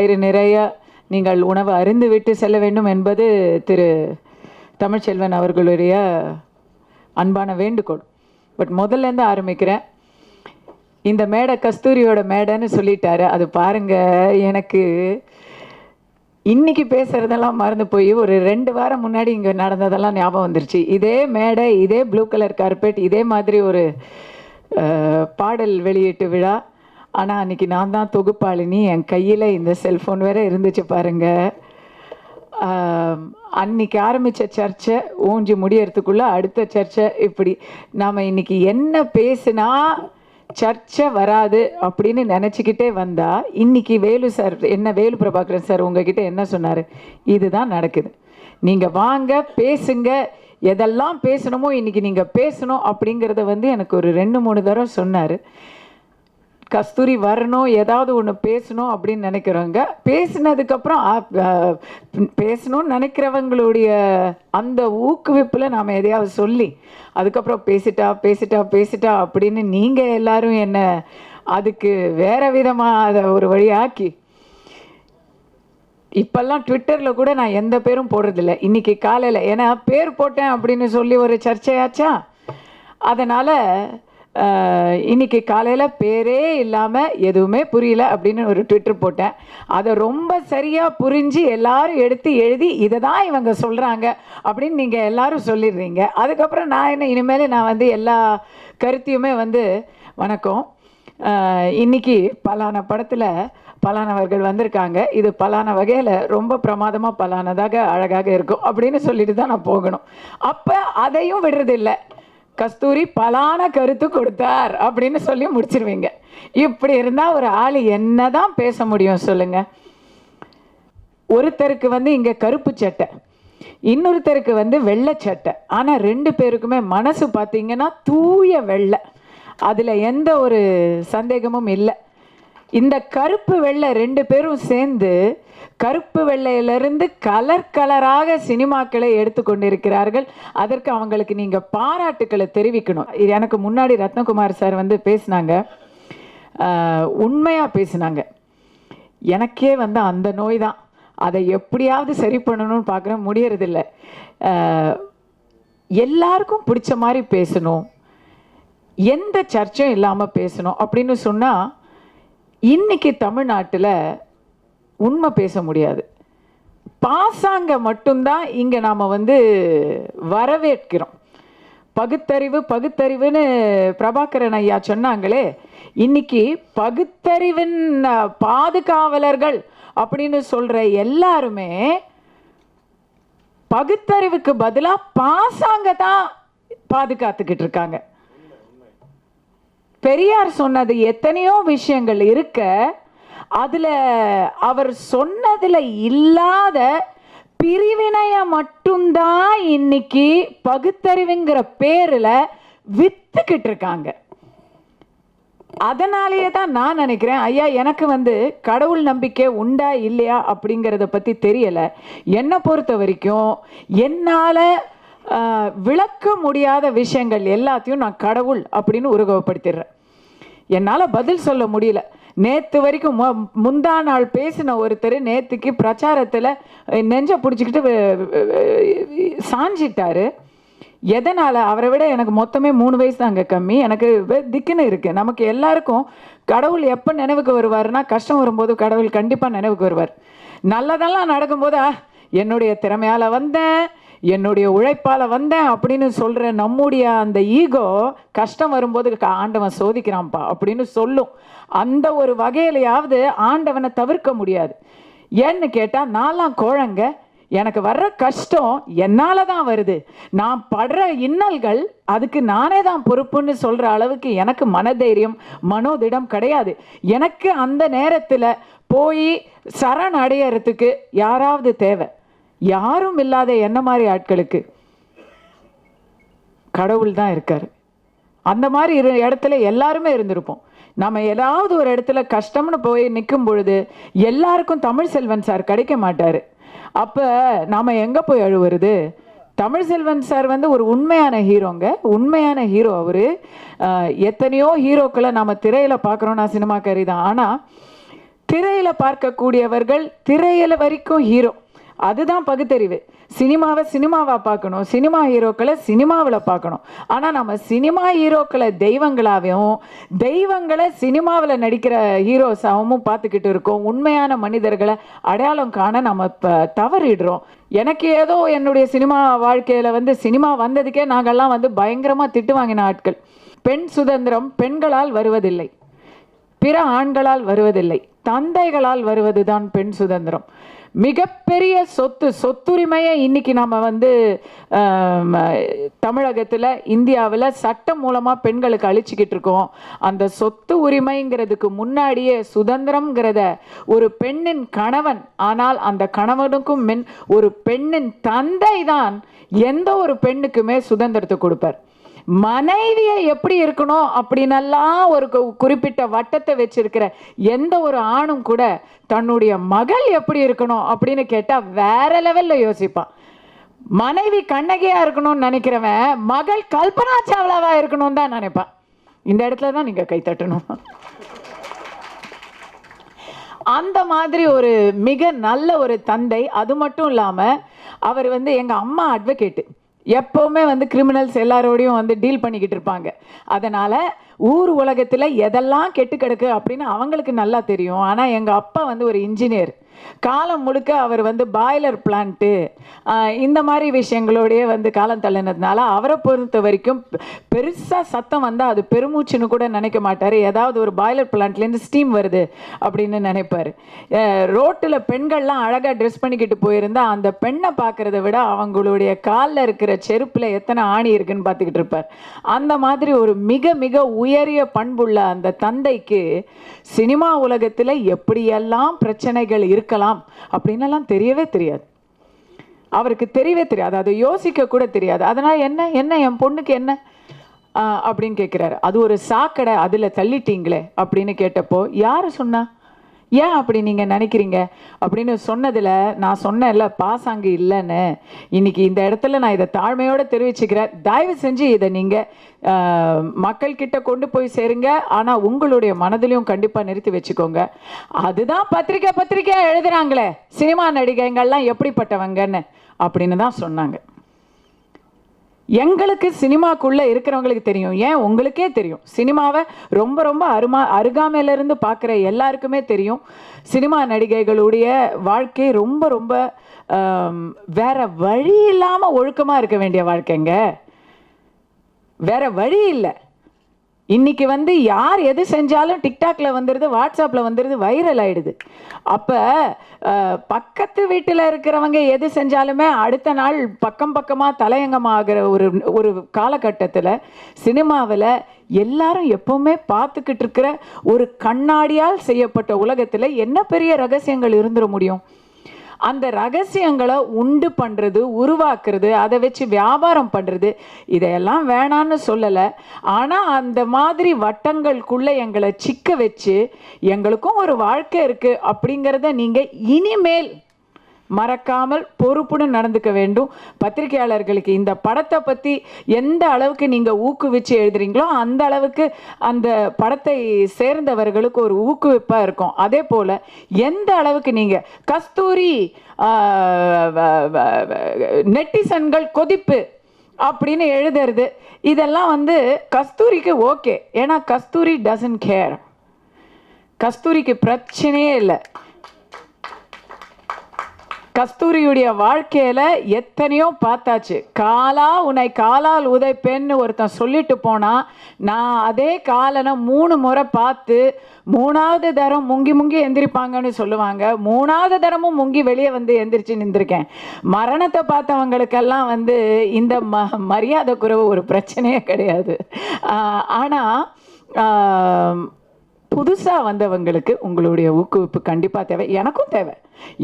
வயிறு நிறைய நீங்கள் உணவு அறிந்துவிட்டு செல்ல வேண்டும் என்பது திரு தமிழ்ச்செல்வன் அவர்களுடைய அன்பான வேண்டுகோள். பட் முதல்லேருந்து ஆரம்பிக்கிறேன். இந்த மேடை கஸ்தூரியோட மேடைன்னு சொல்லிட்டாரு. அது பாருங்க எனக்கு இன்னைக்கு பேசுறதெல்லாம் மறந்து போய் ஒரு ரெண்டு வாரம் முன்னாடி இங்கே நடந்ததெல்லாம் ஞாபகம் வந்துருச்சு. இதே மேடை இதே ப்ளூ கலர் கார்பெட் இதே மாதிரி ஒரு பாடல் வெளியீட்டு விழா. ஆனால் அன்றைக்கி நான் தான் தொகுப்பாளினி. என் கையில் இந்த செல்ஃபோன் வேற இருந்துச்சு பாருங்கள் அன்னைக்கு ஆரம்பித்த சர்ச்சை ஊஞ்சி முடியறதுக்குள்ளே அடுத்த சர்ச்சை இப்படி. நாம் இன்றைக்கி என்ன பேசுனா சர்ச்சை வராது அப்படின்னு நினச்சிக்கிட்டே வந்தால் இன்றைக்கி வேலு சார் என்ன வேலு பிரபாகரன் சார் உங்ககிட்ட என்ன சொன்னார்? இதுதான் நடக்குது. நீங்கள் வாங்க பேசுங்க. எதெல்லாம் பேசணுமோ இன்றைக்கி நீங்கள் பேசணும் அப்படிங்கிறத வந்து எனக்கு ஒரு ரெண்டு மூணு தடவை சொன்னார். கஸ்தூரி வரணும் ஏதாவது ஒன்று பேசணும் அப்படின்னு நினைக்கிறவங்க பேசினதுக்கப்புறம் பேசணும்னு நினைக்கிறவங்களுடைய அந்த ஊக்குவிப்பில் நாம் எதையாவது சொல்லி அதுக்கப்புறம் பேசிட்டா பேசிட்டா பேசிட்டா அப்படின்னு நீங்கள் எல்லாரும் என்ன அதுக்கு வேற விதமாக அதை ஒரு வழியாக்கி இப்பெல்லாம் ட்விட்டரில் கூட நான் எந்த பேரும் போடுறதில்ல. இன்றைக்கி காலையில் ஏன்னா பேர் போட்டேன் அப்படின்னு சொல்லி ஒரு சர்ச்சையாச்சா? அதனால் இன்றைக்கி காலையில் பேரே இல்லாமல் எதுவுமே புரியல அப்படின்னு ஒரு ட்விட்டர் போட்டேன். அதை ரொம்ப சரியாக புரிஞ்சு எல்லாரும் எடுத்து எழுதி இதை தான் இவங்க சொல்கிறாங்க அப்படின்னு நீங்கள் எல்லாரும் சொல்லிடுறீங்க. அதுக்கப்புறம் நான் என்ன இனிமேல் நான் வந்து எல்லா கருத்தையுமே வந்து வணக்கம். இன்றைக்கி இன்னைக்கு பலான படத்தில் பலானவர்கள் வந்திருக்காங்க. இது பலான வகையில் ரொம்ப பிரமாதமாக பலானதாக அழகாக இருக்கும் அப்படின்னு சொல்லிட்டு தான் நான் போகணும். அப்போ அதையும் விடுறதில்ல. கஸ்தூரி பலான கருத்து கொடுத்தார் அப்படின்னு சொல்லி முடிச்சிருவீங்க. இப்படி இருந்தால் ஒரு ஆள் என்னதான் பேச முடியும் சொல்லுங்க. ஒருத்தருக்கு வந்து இங்கே கருப்பு சட்டை இன்னொருத்தருக்கு வந்து வெள்ளை சட்டை. ஆனால் ரெண்டு பேருக்குமே மனசு பார்த்தீங்கன்னா தூய வெள்ளை. அதில் எந்த ஒரு சந்தேகமும் இல்லை. இந்த கருப்பு வெள்ளை ரெண்டு பேரும் சேர்ந்து கருப்பு வெள்ளையிலிருந்து கலர் கலராக சினிமாக்களை எடுத்துக்கொண்டிருக்கிறார்கள். அதற்கு அவங்களுக்கு நீங்கள் பாராட்டுக்களை தெரிவிக்கணும். இது எனக்கு முன்னாடி ரத்னகுமார் சார் வந்து பேசினாங்க. உண்மையாக பேசினாங்க. எனக்கே வந்து அந்த நோய் தான். அதை எப்படியாவது சரி பண்ணணும்னு பார்க்குறேன் முடியறதில்ல. எல்லாருக்கும் பிடிச்ச மாதிரி பேசணும். எந்த சர்ச்சையும் இல்லாமல் பேசணும் அப்படின்னு சொன்னால் இன்னைக்கு தமிழ்நாட்டில் உண்மை பேச முடியாது. பாசாங்க மட்டும்தான் இங்கே நாம் வந்து வரவேற்கிறோம். பகுத்தறிவு பகுத்தறிவுன்னு பிரபாகரன் ஐயா சொன்னாங்களே இன்னைக்கு பகுத்தறிவின் பாதுகாவலர்கள் அப்படின்னு சொல்கிற எல்லாருமே பகுத்தறிவுக்கு பதிலாக பாசாங்க தான் பாதுகாத்துக்கிட்டு இருக்காங்க. பெரியார் சொன்னது எத்தனையோ விஷயங்கள் இருக்க அதில் அவர் சொன்னதில் இல்லாத பிரிவினையை மட்டும்தான் இன்னைக்கு பகுத்தறிவுங்கிற பேரில் வித்துக்கிட்டு இருக்காங்க. அதனாலேயே தான் நான் நினைக்கிறேன் ஐயா எனக்கு வந்து கடவுள் நம்பிக்கை உண்டா இல்லையா அப்படிங்கிறத பற்றி தெரியலை. என்னை பொறுத்த வரைக்கும் என்னால் விளக்க முடியாத விஷயங்கள் எல்லாத்தையும் நான் கடவுள் அப்படின்னு உருவகப்படுத்திடுறேன். என்னால் பதில் சொல்ல முடியல. நேற்று வரைக்கும் மு முந்தா நாள் பேசின ஒருத்தர் நேற்றுக்கு பிரச்சாரத்தில் நெஞ்சை பிடிச்சிக்கிட்டு சாஞ்சிட்டாரு. எதனால்? அவரை விட எனக்கு மொத்தமே மூணு வயசு தாங்க கம்மி. எனக்கு திக்குன்னு இருக்குது நமக்கு எல்லாருக்கும் கடவுள் எப்போ நினைவுக்கு வருவாருன்னா கஷ்டம் வரும்போது கடவுள் கண்டிப்பாக நினைவுக்கு வருவார். நல்லதெல்லாம் நடக்கும்போது என்னுடைய திறமையால் வந்தேன். என்னுடைய உழைப்பால் வந்தேன் அப்படின்னு சொல்கிற நம்முடைய அந்த ஈகோ கஷ்டம் வரும்போது க- ஆண்டவன் சோதிக்கிறான்ப்பா அப்படின்னு சொல்லும். அந்த ஒரு வகையிலையாவது ஆண்டவனை தவிர்க்க முடியாது. ஏன்னு கேட்டால் நான்லாம் குழங்க எனக்கு வர்ற கஷ்டம் என்னால் தான் வருது. நான் படுற இன்னல்கள் அதுக்கு நானே தான் பொறுப்புன்னு சொல்கிற அளவுக்கு எனக்கு மனதைரியம் மனோதிடம் கிடையாது. எனக்கு அந்த நேரத்தில் போய் சரண் அடையறதுக்கு யாராவது தேவை. யாரும் இல்லாத என்ன மாதிரி ஆட்களுக்கு? கடவுள் தான் இருக்கார். அந்த மாதிரி இரு இடத்துல எல்லாருமே இருந்திருப்போம். நம்ம ஏதாவது ஒரு இடத்துல கஷ்டம்னு போய் நிற்கும் பொழுது எல்லாருக்கும் தமிழ் செல்வன் சார் கிடைக்க மாட்டார். அப்போ நாம் எங்கே போய் அழுவுறது? தமிழ் செல்வன் சார் வந்து ஒரு உண்மையான ஹீரோங்க. உண்மையான ஹீரோ அவர். எத்தனையோ ஹீரோக்களை நம்ம திரையில் பார்க்குறோம் நான் சினிமாக்காரி தான். ஆனால் திரையில் பார்க்கக்கூடியவர்கள் திரையில வரைக்கும் ஹீரோ. அதுதான் பகுத்தறிவு. சினிமாவை சினிமாவாக பார்க்கணும். சினிமா ஹீரோக்களை சினிமாவில் பார்க்கணும். ஆனால் நம்ம சினிமா ஹீரோக்களை தெய்வங்களாகவும் தெய்வங்களை சினிமாவில் நடிக்கிற ஹீரோஸாகவும் பார்த்துக்கிட்டு இருக்கோம். உண்மையான மனிதர்களை அடையாளம் காண நம்ம இப்போ தவறிடுறோம். எனக்கு ஏதோ என்னுடைய சினிமா வாழ்க்கையில் வந்து சினிமா வந்ததுக்கே நாங்கள்லாம் வந்து பயங்கரமாக திட்டு வாங்கின ஆட்கள். பெண் சுதந்திரம் பெண்களால் வருவதில்லை. பிற ஆண்களால் வருவதில்லை. தந்தைகளால் வருவதுதான் பெண் சுதந்திரம். மிகப்பெரிய சொத்து சொத்துரிமையை இன்னைக்கு நம்ம வந்து தமிழகத்தில் இந்தியாவில் சட்டம் மூலமாக பெண்களுக்கு அழிச்சிக்கிட்டு இருக்கோம். அந்த சொத்து உரிமைங்கிறதுக்கு முன்னாடியே சுதந்திரம்ங்கிறத ஒரு பெண்ணின் கணவன் ஆனால் அந்த கணவனுக்கும் மென் ஒரு பெண்ணின் தந்தை தான் எந்த ஒரு பெண்ணுக்குமே சுதந்திரத்தை கொடுப்பார். மனைவியை எப்படி இருக்கணும் அப்படின்னெல்லாம் ஒரு கு- குறிப்பிட்ட வட்டத்தை வச்சிருக்கிற எந்த ஒரு ஆணும் கூட தன்னுடைய மகள் எப்படி இருக்கணும் அப்படின்னு கேட்டால் வேற லெவலில் யோசிப்பான். மனைவி கண்ணகியாக இருக்கணும்னு நினைக்கிறவன் மகள் கல்பனா சாவ்லாவா இருக்கணும்னு தான் நினைப்பான். இந்த இடத்துல தான் நீங்கள் கை தட்டணும். அந்த மாதிரி ஒரு மிக நல்ல ஒரு தந்தை அது மட்டும் இல்லாமல் அவர் வந்து எங்கள் அம்மா அட்வொகேட்டு எப்போவுமே வந்து கிரிமினல்ஸ் எல்லாரோடையும் வந்து டீல் பண்ணிக்கிட்டு இருப்பாங்க. அதனால் ஊர் உலகத்தில் எதெல்லாம் கெட்டு கிடக்கு அப்படின்னு அவங்களுக்கு நல்லா தெரியும். ஆனால் எங்கள் அப்பா வந்து ஒரு இன்ஜினியர் காலம் முழுக்க அவர் வந்து பாய்லர் பிளான்ட்டு இந்த மாதிரி விஷயங்களோடயே வந்து காலம் தள்ளினதுனால அவரை பொறுத்த வரைக்கும் பெருசாக சத்தம் வந்தால் அது பெருமூச்சுன்னு கூட நினைக்க மாட்டார். ஏதாவது ஒரு பாய்லர் பிளான்ட்லேருந்து ஸ்டீம் வருது அப்படின்னு நினைப்பார். ரோட்டில் பெண்கள்லாம் அழகாக ட்ரெஸ் பண்ணிக்கிட்டு போயிருந்தா அந்த பெண்ணை பார்க்குறத விட அவங்களுடைய காலில் இருக்கிற செருப்பில் எத்தனை ஆணி இருக்குன்னு பார்த்துக்கிட்டு இருப்பார். அந்த மாதிரி ஒரு மிக மிக உயரிய பண்புள்ள அந்த தந்தைக்கு சினிமா உலகத்தில் எப்படியெல்லாம் பிரச்சனைகள் இருக்கு இருக்கலாம். அப்படின்னெல்லாம் தெரியவே தெரியாது. அவருக்கு தெரியவே தெரியாது. அதை யோசிக்க கூட தெரியாது. அதனால் என்ன என்ன என் பொண்ணுக்கு என்ன? அப்படின்னு கேட்குறாரு. அது ஒரு சாக்கடை அதில் தள்ளிட்டீங்களே அப்படின்னு கேட்டப்போ யார் சொன்னா? ஏன் அப்படி நீங்கள் நினைக்கிறீங்க? அப்படின்னு சொன்னதில் நான் சொன்னேன்ல பாசாங்கு இல்லைன்னு. இன்னைக்கு இந்த இடத்துல நான் இதை தாழ்மையோடு தெரிவிச்சுக்கிறேன். தயவு செஞ்சு இதை நீங்கள் மக்கள்கிட்ட கொண்டு போய் சேருங்க. ஆனால் உங்களுடைய மனதிலையும் கண்டிப்பாக நிறுத்தி வச்சுக்கோங்க. அதுதான் பத்திரிக்கை பத்திரிக்கையாக எழுதுறாங்களே. சினிமா நடிகைங்கள்லாம் எப்படிப்பட்டவங்கன்னு அப்படின்னு தான் சொன்னாங்க. எங்களுக்கு சினிமாக்குள்ளே இருக்கிறவங்களுக்கு தெரியும். ஏன்? உங்களுக்கே தெரியும். சினிமாவை ரொம்ப ரொம்ப அருமா அருகாமையிலேருந்து பார்க்குற எல்லாருக்குமே தெரியும். சினிமா நடிகைகளுடைய வாழ்க்கை ரொம்ப ரொம்ப வேற வழி இல்லாமல் ஒழுக்கமாக இருக்க வேண்டிய வாழ்க்கைங்க. வேற வழி இல்லை. இன்னைக்கு வந்து யார் எது செஞ்சாலும் டிக்டாக்ல வந்துடுது வாட்ஸ்அப்ல வந்துடுது வைரல் ஆயிடுது. அப்போ பக்கத்து வீட்டில் இருக்கிறவங்க எது செஞ்சாலுமே அடுத்த நாள் பக்கம் பக்கமாக தலையங்கமாகிற ஒரு ஒரு காலகட்டத்தில் சினிமாவில் எல்லாரும் எப்பவுமே பார்த்துக்கிட்டு இருக்கிற ஒரு கண்ணாடியால் செய்யப்பட்ட உலகத்தில் என்ன பெரிய ரகசியங்கள் இருந்துட முடியும்? அந்த ரகசியங்களை உண்டு பண்ணுறது உருவாக்குறது அதை வச்சு வியாபாரம் பண்ணுறது இதையெல்லாம் வேணான்னு சொல்லலை. ஆனால் அந்த மாதிரி வட்டங்களுக்குள்ளே எங்களை சிக்க வச்சு எங்களுக்கும் ஒரு வாழ்க்கை இருக்குது அப்படிங்கிறத நீங்கள் இனிமேல் மறக்காமல் பொறுப்புடன் நடந்துக்க வேண்டும். பத்திரிகையாளர்களுக்கு இந்த படத்தை பற்றி எந்த அளவுக்கு நீங்கள் ஊக்குவிச்சு எழுதுறீங்களோ அந்த அளவுக்கு அந்த படத்தை சேர்ந்தவர்களுக்கு ஒரு ஊக்குவிப்பாக இருக்கும். அதே போல் எந்த அளவுக்கு நீங்கள் கஸ்தூரி வ- வ- நெட்டிசன்கள் கொதிப்பு அப்படின்னு எழுதுறது இதெல்லாம் வந்து கஸ்தூரிக்கு ஓகே. ஏன்னா கஸ்தூரி டசன்ட் கேர் கஸ்தூரிக்கு பிரச்சனையே இல்லை. கஸ்தூரியுடைய வாழ்க்கையில எத்தனையோ பார்த்தாச்சு. காலா உன்னை காலால் உதைப்பேன்னு ஒருத்தன் சொல்லிட்டு போனா நான் அதே காலனை மூணு முறை பார்த்து மூணாவது தரம் முங்கி முங்கி எந்திரிப்பாங்கன்னு சொல்லுவாங்க. மூணாவது தரமும் முங்கி வெளியே வந்து எந்திரிச்சு நின்றுருக்கேன். மரணத்தை பார்த்தவங்களுக்கெல்லாம் வந்து இந்த ம மரியாதை குறைவு ஒரு பிரச்சனையே கிடையாது. ஆனால் ஆனா புதுசாக வந்தவங்களுக்கு உங்களுடைய ஊக்குவிப்பு கண்டிப்பாக தேவை. எனக்கும் தேவை.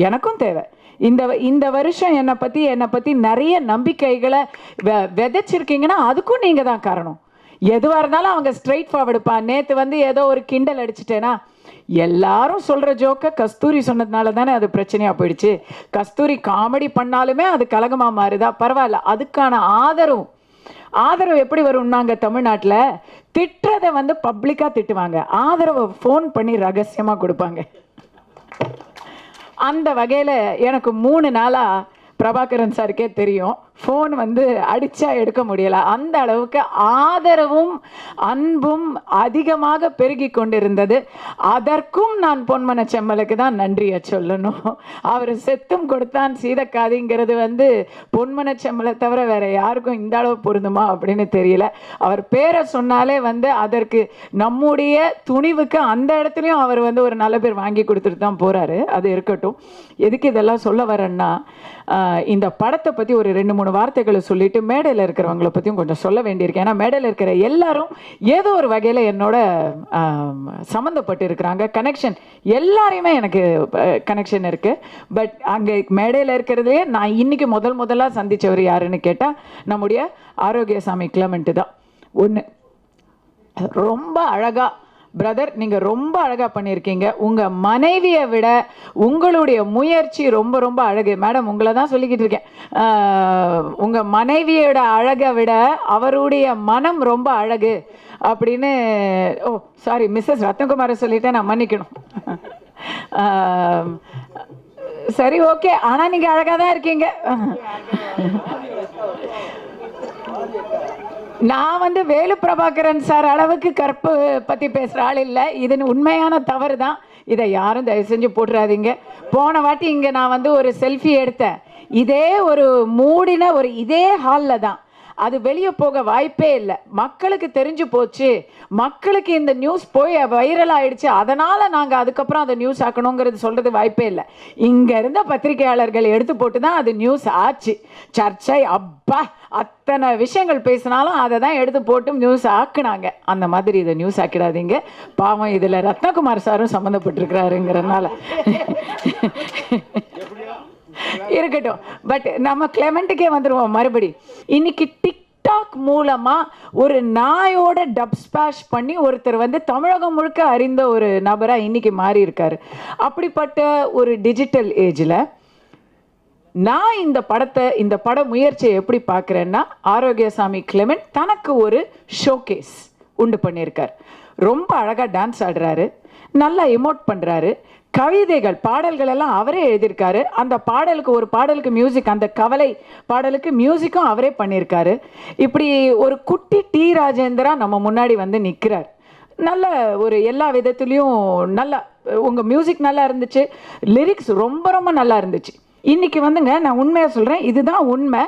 எனக்கும் தேவை. இந்த வ- இந்த வருஷம் என்னை பற்றி என்னை பற்றி நிறைய நம்பிக்கைகளை வெ விதைச்சிருக்கீங்கன்னா அதுக்கும் நீங்கள் தான் காரணம். எதுவாக இருந்தாலும் அவங்க ஸ்ட்ரைட் ஃபார்வர்டுப்பா நேற்று வந்து ஏதோ ஒரு கிண்டல் அடிச்சிட்டேனா எல்லாரும் சொல்கிற ஜோக்கை கஸ்தூரி சொன்னதுனால தானே அது பிரச்சனையாக போயிடுச்சு. கஸ்தூரி காமெடி பண்ணாலுமே அது கலகமாக மாறுதா? பரவாயில்ல. அதுக்கான ஆதரவும் ஆதரவு எப்படி வரும்னாங்க தமிழ்நாட்டில்? திட்டுறதை வந்து பப்ளிக்காக திட்டுவாங்க. ஆதரவை ஃபோன் பண்ணி ரகசியமாக கொடுப்பாங்க. அந்த வகையில் எனக்கு மூணு நாளாக பிரபாகரன் சாருக்கே தெரியும். ஃபோன் வந்து அடித்தா எடுக்க முடியலை. அந்த அளவுக்கு ஆதரவும் அன்பும் அதிகமாக பெருகி கொண்டிருந்தது. அதற்கும் நான் பொன்மன செம்மலுக்கு தான் நன்றியை சொல்லணும். அவர் செத்தும் கொடுத்தான் சீதக்காதிங்கிறது வந்து பொன்மன செம்மலை தவிர வேற யாருக்கும் இந்த அளவு பொருந்துமா அப்படின்னு தெரியல. அவர் பேரை சொன்னாலே வந்து அதற்கு நம்முடைய துணிவுக்கு அந்த இடத்துலையும் அவர் வந்து ஒரு நல்ல பேர் வாங்கி கொடுத்துட்டு தான் போகிறாரு அது இருக்கட்டும். எதுக்கு இதெல்லாம் சொல்ல வரேன்னா இந்த படத்தை பற்றி ஒரு ரெண்டு மூணு மூணு வார்த்தைகளை சொல்லிட்டு மேடையில் இருக்கிறவங்கள பற்றியும் கொஞ்சம் சொல்ல வேண்டியிருக்கேன். ஏன்னா மேடையில் இருக்கிற எல்லாரும் ஏதோ ஒரு வகையில் என்னோட சம்மந்தப்பட்டு இருக்கிறாங்க. கனெக்ஷன் எல்லாரையுமே எனக்கு கனெக்ஷன் இருக்குது பட் அங்கே மேடையில் இருக்கிறதுலே நான் இன்னைக்கு முதல் முதலாக சந்தித்தவர் யாருன்னு கேட்டால் நம்முடைய ஆரோக்கியசாமி கிளமெண்ட்டு தான். ஒன்று ரொம்ப அழகாக பிரதர் நீங்கள் ரொம்ப அழகாக பண்ணியிருக்கீங்க. உங்கள் மனைவியை விட உங்களுடைய முயற்சி ரொம்ப ரொம்ப அழகு. மேடம் உங்களை தான் சொல்லிக்கிட்டு இருக்கேன். உங்கள் மனைவியோட அழகை விட அவருடைய மனம் ரொம்ப அழகு அப்படின்னு ஓ சாரி மிஸ்ஸஸ் ரத்னகுமாரை சொல்லிட்டேன் நான் மன்னிக்கணும். சரி ஓகே ஆனால் நீங்கள் அழகாக தான் இருக்கீங்க. நான் வந்து வேலு பிரபாகரன் சார் அளவுக்கு கற்பு பற்றி பேசுகிற ஆள் இல்லை. இது உண்மையான தவறு தான் இதை யாரும் தயவு செஞ்சு போட்டுறாதீங்க. போன வாட்டி இங்கே நான் வந்து ஒரு செல்ஃபி எடுத்தேன். இதே ஒரு மூடின ஒரு இதே ஹாலில் தான். அது வெளியே போக வாய்ப்பே இல்லை. மக்களுக்கு தெரிஞ்சு போச்சு. மக்களுக்கு இந்த நியூஸ் போய் வைரல் ஆயிடுச்சு. அதனால் நாங்கள் அதுக்கப்புறம் அதை நியூஸ் ஆக்கணுங்கிறது சொல்கிறது வாய்ப்பே இல்லை. இங்கே இருந்த பத்திரிகையாளர்கள் எடுத்து போட்டு தான் அது நியூஸ் ஆச்சு. சர்ச்சை அப்பா அத்தனை விஷயங்கள் பேசினாலும் அதை தான் எடுத்து போட்டு நியூஸ் ஆக்குனாங்க. அந்த மாதிரி இதை நியூஸ் ஆக்கிடாதீங்க. பாவம் இதில் ரத்னகுமார் சாரும் சம்மந்தப்பட்டிருக்கிறாருங்கிறதுனால இருக்கட்டும். பட் நம்ம கிளெமெண்ட்டுக்கே வந்துடுவோம் மறுபடி. இன்னைக்கு டிக்டாக் மூலமா ஒரு நாயோட டப் ஸ்பேஷ் பண்ணி ஒருத்தர் வந்து தமிழகம் முழுக்க அறிந்த ஒரு நபராக இன்னைக்கு மாறி இருக்காரு அப்படிப்பட்ட ஒரு டிஜிட்டல் ஏஜில் நான் இந்த படத்தை இந்த பட முயற்சியை எப்படி பார்க்குறேன்னா ஆரோக்கியசாமி கிளெமெண்ட் தனக்கு ஒரு ஷோகேஸ் உண்டு பண்ணியிருக்கார். ரொம்ப அழகாக டான்ஸ் ஆடுறாரு. நல்லா எமோட் பண்ணுறாரு கவிதைகள் பாடல்கள் எல்லாம் அவரே எழுதியிருக்காரு. அந்த பாடலுக்கு ஒரு பாடலுக்கு மியூசிக் அந்த கவலை பாடலுக்கு மியூசிக்கும் அவரே பண்ணியிருக்காரு. இப்படி ஒரு குட்டி டி ராஜேந்திரா நம்ம முன்னாடி வந்து நிற்கிறார் நல்ல ஒரு எல்லா விதத்துலேயும் நல்லா உங்கள் மியூசிக் நல்லா இருந்துச்சு. லிரிக்ஸ் ரொம்ப ரொம்ப நல்லா இருந்துச்சு. இன்னைக்கு வந்துங்க நான் உண்மையாக சொல்கிறேன் இதுதான் உண்மை.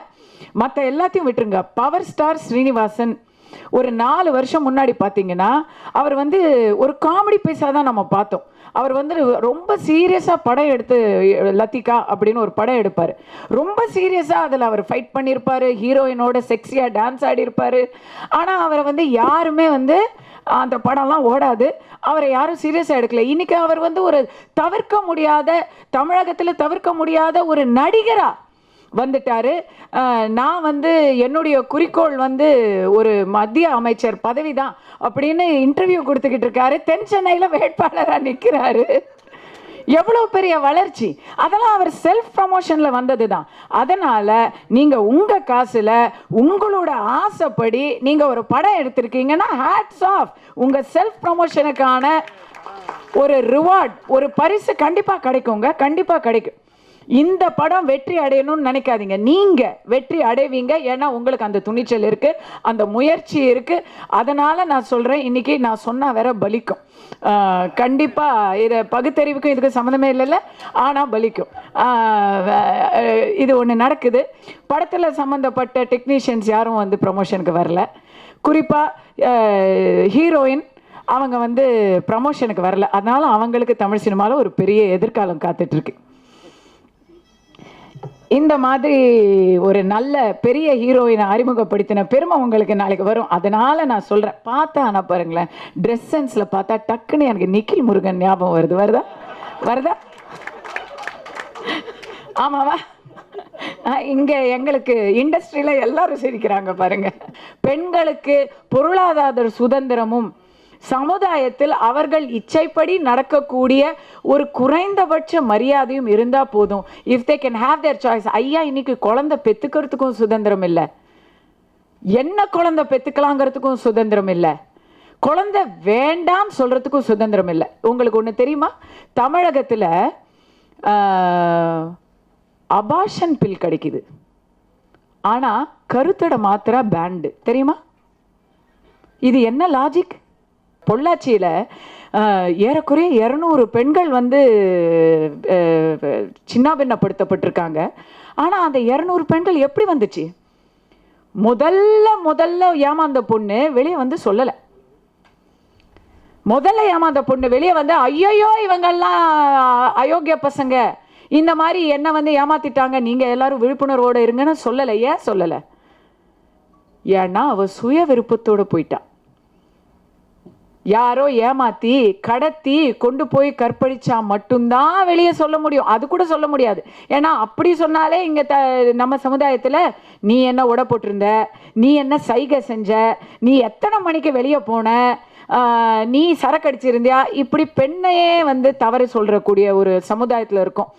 மற்ற எல்லாத்தையும் விட்டுருங்க. பவர் ஸ்டார் ஸ்ரீனிவாசன் ஒரு நாலு வருஷம் முன்னாடி பார்த்தீங்கன்னா அவர் வந்து ஒரு காமெடி பீஸாக தான் நம்ம பார்த்தோம். அவர் வந்து ரொம்ப சீரியஸாக படம் எடுத்து லத்திகா அப்படின்னு ஒரு படம் எடுப்பார். ரொம்ப சீரியஸாக அதில் அவர் ஃபைட் பண்ணியிருப்பார் ஹீரோயினோட செக்ஸியாக டான்ஸ் ஆடியிருப்பார் ஆனால் அவரை வந்து யாருமே வந்து அந்த படம்லாம் ஓடாது. அவரை யாரும் சீரியஸாக எடுக்கல. இன்னைக்கு அவர் வந்து ஒரு தவிர்க்க முடியாத தமிழகத்தில் தவிர்க்க முடியாத ஒரு நடிகராக வந்துட்டார். நான் வந்து என்னுடைய குறிக்கோள் வந்து ஒரு மத்திய அமைச்சர் பதவி தான் அப்படின்னு இன்டர்வியூ கொடுத்துக்கிட்டு இருக்காரு. தென் சென்னையில் வேட்பாளராக நிற்கிறாரு எவ்வளோ பெரிய வளர்ச்சி. அதெல்லாம் அவர் செல்ஃப் ப்ரமோஷனில் வந்தது தான் அதனால் நீங்கள் உங்கள் காசில் உங்களோட ஆசைப்படி நீங்கள் ஒரு படம் எடுத்திருக்கீங்கன்னா ஹேட்ஸ் ஆஃப் உங்கள் செல்ஃப் ப்ரமோஷனுக்கான ஒரு ரிவார்ட் ஒரு பரிசு கண்டிப்பாக கிடைக்குங்க. கண்டிப்பாக கிடைக்கும். இந்த படம் வெற்றி அடையணும்னு நினைக்காதீங்க. நீங்கள் வெற்றி அடைவீங்க. ஏன்னா உங்களுக்கு அந்த துணிச்சல் இருக்குது அந்த முயற்சி இருக்குது அதனால் நான் சொல்கிறேன் இன்னைக்கு நான் சொன்னால் வேற பலிக்கும். கண்டிப்பாக இதை பகுத்தறிவுக்கும் இதுக்கு சம்மந்தமே இல்லைல்ல ஆனால் பலிக்கும். இது ஒன்று நடக்குது. படத்தில் சம்மந்தப்பட்ட டெக்னீஷியன்ஸ் யாரும் வந்து ப்ரமோஷனுக்கு வரல. குறிப்பாக ஹீரோயின் அவங்க வந்து ப்ரமோஷனுக்கு வரல. அதனால அவங்களுக்கு தமிழ் சினிமாவில் ஒரு பெரிய எதிர்காலம் காத்துட்ருக்கு இருக்கு. இந்த மாதிரி ஒரு நல்ல பெரிய ஹீரோயினை அறிமுகப்படுத்தின பெருமை உங்களுக்கு நாளைக்கு வரும். அதனால நான் சொல்றேன். பார்த்தா ஆனால் பாருங்களேன் ட்ரெஸ் சென்ஸில் பார்த்தா டக்குன்னு எனக்கு நிக்கில் முருகன் ஞாபகம் வருது. வருதா? வருதா? ஆமாவா? அஹ் இங்க எங்களுக்கு இண்டஸ்ட்ரியில எல்லாரும் சிரிக்கிறாங்க பாருங்க. பெண்களுக்கு பொருளாதார சுதந்திரமும் சமுதாயத்தில் அவர்கள் இச்சைப்படி நடக்கக்கூடிய ஒரு குறைந்தபட்ச மரியாதையும் இருந்தால் போதும். If they can have their choice ஐயா இன்னைக்கு குழந்தை பெற்றுக்கிறதுக்கும் சுதந்திரம் இல்லை. என்ன குழந்தை பெற்றுக்கலாங்கிறதுக்கும் சுதந்திரம் இல்லை. குழந்தை வேண்டாம் சொல்கிறதுக்கும் சுதந்திரம் இல்லை. உங்களுக்கு ஒன்று தெரியுமா? தமிழகத்தில் அபாஷன் பில் கிடைக்குது. ஆனால் கருத்தடை மாத்திரா பேண்டு தெரியுமா? இது என்ன லாஜிக் பொள்ளாச்சியில் ஏறக்குறைய இரநூறு பெண்கள் வந்து சின்னாபின்னப்படுத்தப்பட்டிருக்காங்க. ஆனால் அந்த இரநூறு பெண்கள் எப்படி வந்துச்சு? முதல்ல முதல்ல ஏமாந்த பொண்ணு வெளியே வந்து சொல்லலை. முதல்ல ஏமாந்த பொண்ணு வெளியே வந்து ஐயையோ இவங்கெல்லாம் அயோக்கிய பசங்க. இந்த மாதிரி என்ன வந்து ஏமாத்திட்டாங்க? நீங்க எல்லாரும் விழிப்புணர்வோட இருங்கன்னு சொல்லலை ஏன் சொல்லலை. ஏன்னா அவ சுய விருப்பத்தோட போயிட்டா. யாரோ ஏமாத்தி கடத்தி கொண்டு போய் கற்பழிச்சா மட்டும்தான் வெளியே சொல்ல முடியும். அது கூட சொல்ல முடியாது. ஏன்னா அப்படி சொன்னாலே இங்க த நம்ம சமுதாயத்துல நீ என்ன உட போட்டிருந்த? நீ என்ன சைகை செஞ்ச? நீ எத்தனை மணிக்கு வெளியே போன? நீ சரக்கு அடிச்சிருந்தியா? இப்படி பெண்ணையே வந்து தவறு சொல்றக்கூடிய ஒரு சமுதாயத்துல இருக்கும்.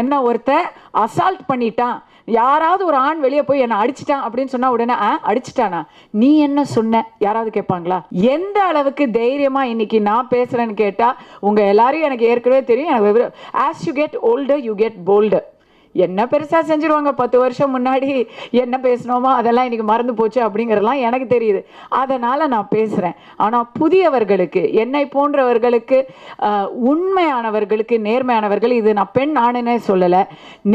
என்ன ஒருத்தன் அசால்ட் பண்ணிட்டான். யாராவது ஒரு ஆண் வெளியே போய் என்னை அடிச்சிட்டான் அப்படின்னு சொன்னா உடனே ஆ அடிச்சிட்டானா? நீ என்ன சொன்ன? யாராவது கேட்பாங்களா? எந்த அளவுக்கு தைரியமா இன்னைக்கு நான் பேசுறேன்னு கேட்டா உங்க எல்லாரையும் எனக்கு ஏற்கனவே தெரியும். எனக்கு as you get older you get bolder என்ன பெருசாக செஞ்சுருவாங்க பத்து வருஷம் முன்னாடி? என்ன பேசினோமோ அதெல்லாம் இன்னைக்கு மறந்து போச்சு அப்படிங்கிறதெல்லாம் எனக்கு தெரியுது. அதனால் நான் பேசுகிறேன் ஆனால் புதியவர்களுக்கு என்னை போன்றவர்களுக்கு உண்மையானவர்களுக்கு நேர்மையானவர்கள் இது நான் பெண் ஆணுனே சொல்லலை.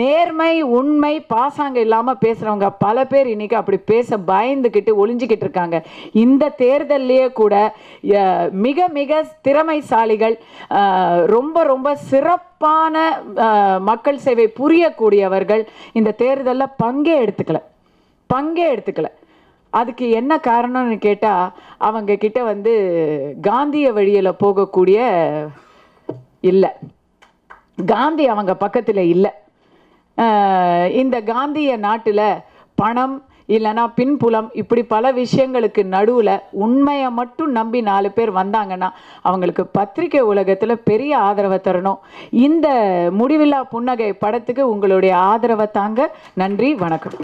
நேர்மை உண்மை பாசாங்க இல்லாமல் பேசுகிறவங்க பல பேர் இன்னைக்கு அப்படி பேச பயந்துக்கிட்டு ஒளிஞ்சுக்கிட்டு இருக்காங்க. இந்த தேர்தல்லையே கூட மிக மிக திறமைசாலிகள் ரொம்ப ரொம்ப சிறப்பு சிறப்பான மக்கள் சேவை புரியக்கூடியவர்கள் இந்த தேர்தலில் பங்கே எடுத்துக்கல. பங்கே எடுத்துக்கல. அதுக்கு என்ன காரணம்னு கேட்டால் அவங்க கிட்ட வந்து காந்திய வழியில் போகக்கூடிய இல்லை. காந்தி அவங்க பக்கத்தில் இல்லை. இந்த காந்திய நாட்டில் பணம் இல்லைன்னா பின்புலம் இப்படி பல விஷயங்களுக்கு நடுவில் உண்மையை மட்டும் நம்பி நாலு பேர் வந்தாங்கன்னா அவங்களுக்கு பத்திரிக்கை உலகத்தில் பெரிய ஆதரவை தரணும். இந்த முடிவில்லா புன்னகை படத்துக்கு உங்களுடைய ஆதரவை தாங்க நன்றி வணக்கம்.